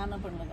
నాన్న పండుగ